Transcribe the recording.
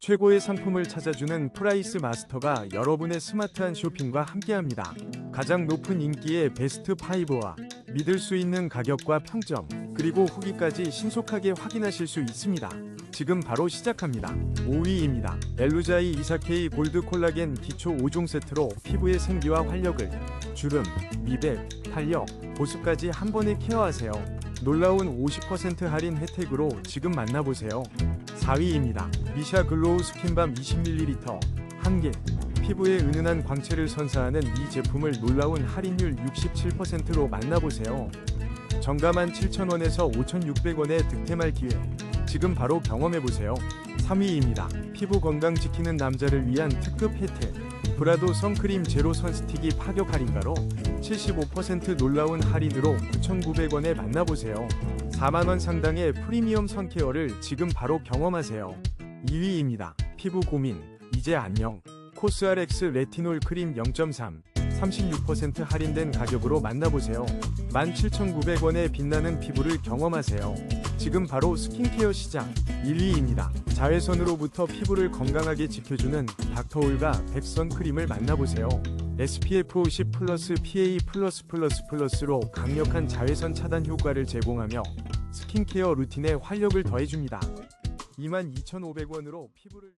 최고의 상품을 찾아주는 프라이스 마스터가 여러분의 스마트한 쇼핑과 함께합니다. 가장 높은 인기의 베스트 5와 믿을 수 있는 가격과 평점, 그리고 후기까지 신속하게 확인하실 수 있습니다. 지금 바로 시작합니다. 5위입니다. 엘루자이 이사케이 골드 콜라겐 기초 5종 세트로 피부의 생기와 활력을 주름, 미백, 탄력, 보습까지 한 번에 케어하세요. 놀라운 50% 할인 혜택으로 지금 만나보세요. 4위입니다. 미샤 글로우 스킨밤 20ml 1개 피부에 은은한 광채를 선사하는 이 제품을 놀라운 할인율 67%로 만나보세요. 정가만 7,000원에서 5,600원에 득템할 기회. 지금 바로 경험해보세요. 3위입니다. 피부 건강 지키는 남자를 위한 특급 혜택. 브라도 선크림 제로 선스틱이 파격 할인가로 75% 놀라운 할인으로 9,900원에 만나보세요. 4만원 상당의 프리미엄 선케어를 지금 바로 경험하세요. 2위입니다. 피부 고민, 이제 안녕. 코스알엑스 레티놀 크림 0.3, 36% 할인된 가격으로 만나보세요. 17,900원에 빛나는 피부를 경험하세요. 지금 바로 스킨케어 시장 1위입니다. 자외선으로부터 피부를 건강하게 지켜주는 닥터올가 백선 크림을 만나보세요. SPF 50 플러스 PA 플러스 플러스 플러스로 강력한 자외선 차단 효과를 제공하며 스킨케어 루틴에 활력을 더해줍니다. 22,500원으로 피부를